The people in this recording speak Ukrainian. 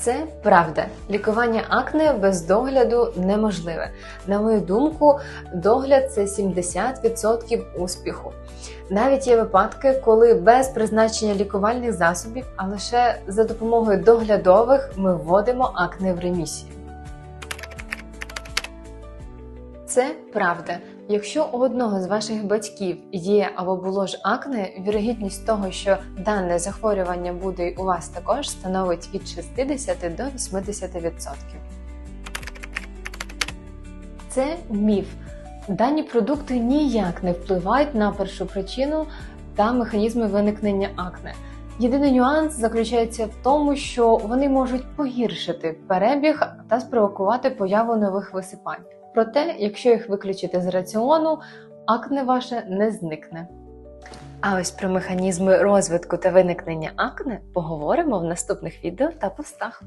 Це правда. Лікування акне без догляду неможливе. На мою думку, догляд це 70% успіху. Навіть є випадки, коли без призначення лікувальних засобів, а лише за допомогою доглядових ми вводимо акне в ремісію. Це правда. Якщо у одного з ваших батьків є або було ж акне, вірогідність того, що дане захворювання буде у вас також, становить від 60 до 80%. Це міф. Дані продукти ніяк не впливають на першу причину та механізми виникнення акне. Єдиний нюанс заключається в тому, що вони можуть погіршити перебіг та спровокувати появу нових висипань. Проте, якщо їх виключити з раціону, акне ваше не зникне. А ось про механізми розвитку та виникнення акне поговоримо в наступних відео та постах.